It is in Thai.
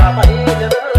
กลับไปเด้อ